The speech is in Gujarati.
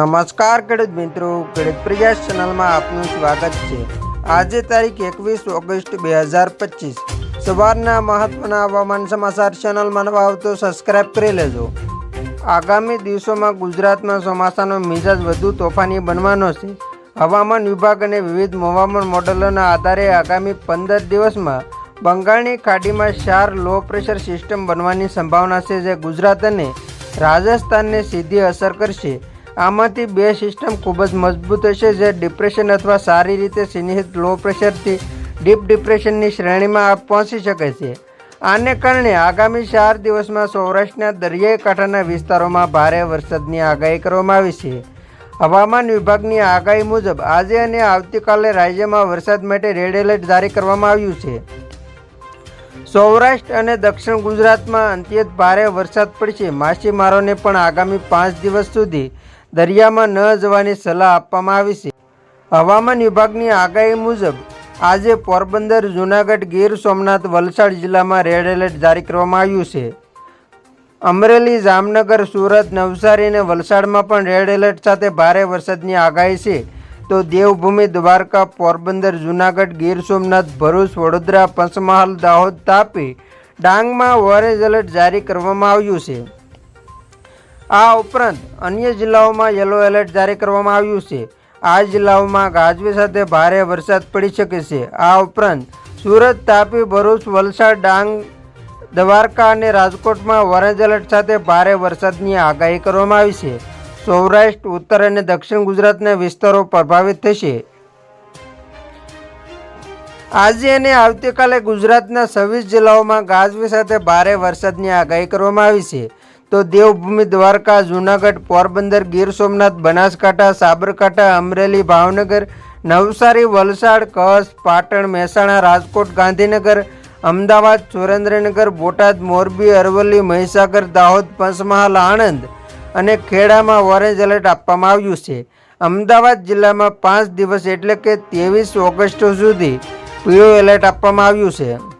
નમસ્કાર, ખેડૂત મિત્રો. ખેડૂત પ્રયાસ ચેનલમાં આપનું સ્વાગત છે. આજે તારીખ એકવીસ ઓગસ્ટ બે હજાર પચીસ. સવારના મહત્વના હવામાન સમાચાર ચેનલમાં નવા આવતો સબસ્ક્રાઇબ કરી લેજો. આગામી દિવસોમાં ગુજરાતમાં ચોમાસાનો મિજાજ વધુ તોફાની બનવાનો છે. હવામાન વિભાગ અને વિવિધ હવામાન મોડલોના આધારે આગામી પંદર દિવસમાં બંગાળની ખાડીમાં ચાર લો પ્રેશર સિસ્ટમ બનવાની સંભાવના છે, જે ગુજરાત અને રાજસ્થાનને સીધી અસર કરશે. આમાંથી બે સિસ્ટમ ખૂબ જ મજબૂત હશે, જે ડિપ્રેશન અથવા સારી રીતે ચિહ્નિત લો પ્રેશરથી ડીપ ડિપ્રેશનની શ્રેણીમાં પહોંચી શકે છે. આને કારણે આગામી ચાર દિવસમાં સૌરાષ્ટ્રના દરિયાઈ કાંઠાના વિસ્તારોમાં ભારે વરસાદની આગાહી કરવામાં આવી છે. હવામાન વિભાગની આગાહી મુજબ આજે અને આવતીકાલે રાજ્યમાં વરસાદ માટે રેડ એલર્ટ જારી કરવામાં આવ્યું છે. સૌરાષ્ટ્ર અને દક્ષિણ ગુજરાતમાં અંત્યત ભારે વરસાદ પડશે. માછીમારોને પણ આગામી પાંચ દિવસ સુધી દરિયામાં ન જવાની સલાહ આપવામાં આવી છે. હવામાન વિભાગની આગાહી મુજબ, આજે પોરબંદર, જૂનાગઢ, ગીર, સોમનાથ, વલસાડ જિલ્લામાં રેડ એલર્ટ જારી કરવામાં આવ્યું છે. અમરેલી, જામનગર, સુરત, નવસારી અને વલસાડમાં પણ રેડ એલર્ટ સાથે ભારે વરસાદની આગાહી છે. તો દેવભૂમિ, દ્વારકા, પોરબંદર, જૂનાગઢ, ગીર, સોમનાથ, ભરૂચ, વડોદરા, પંચમહાલ, દાહોદ તાપી ડાંગમાં ઓરેન્જ એલર્ટ જારી કરવામાં આવ્યું છે. આ ઉપરાંત અન્ય જિલ્લાઓમાં યલો એલર્ટ જારી કરવામાં આવ્યું છે. આ જિલ્લાઓમાં ગાજવી સાથે ભારે વરસાદ પડી શકે છે. આ ઉપરાંત સુરત, તાપી, ભરૂચ, વલસાડ, ડાંગ, દ્વારકા અને રાજકોટમાં ઓરેન્જ એલર્ટ સાથે ભારે વરસાદની આગાહી કરવામાં આવી છે. સૌરાષ્ટ્ર, ઉત્તર અને દક્ષિણ ગુજરાતના વિસ્તારો પ્રભાવિત થશે. આજે અને આવતીકાલે ગુજરાતના છવ્વીસ જિલ્લાઓમાં ગાજવી સાથે ભારે વરસાદની આગાહી કરવામાં આવી છે. તો દેવભૂમિ દ્વારકા, જૂનાગઢ, પોરબંદર, ગીર સોમનાથ, બનાસકાંઠા, સાબરકાંઠા, અમરેલી, ભાવનગર, નવસારી, વલસાડ, કચ્છ, પાટણ, મહેસાણા, રાજકોટ, ગાંધીનગર, અમદાવાદ, સુરેન્દ્રનગર, બોટાદ, મોરબી, અરવલ્લી, મહીસાગર, દાહોદ, પંચમહાલ, આણંદ અને ખેડામાં ઓરેન્જ એલર્ટ આપવામાં આવ્યું છે. અમદાવાદ જિલ્લામાં પાંચ દિવસ એટલે કે ત્રેવીસ ઓગસ્ટ સુધી પીળો એલર્ટ આપવામાં આવ્યું છે.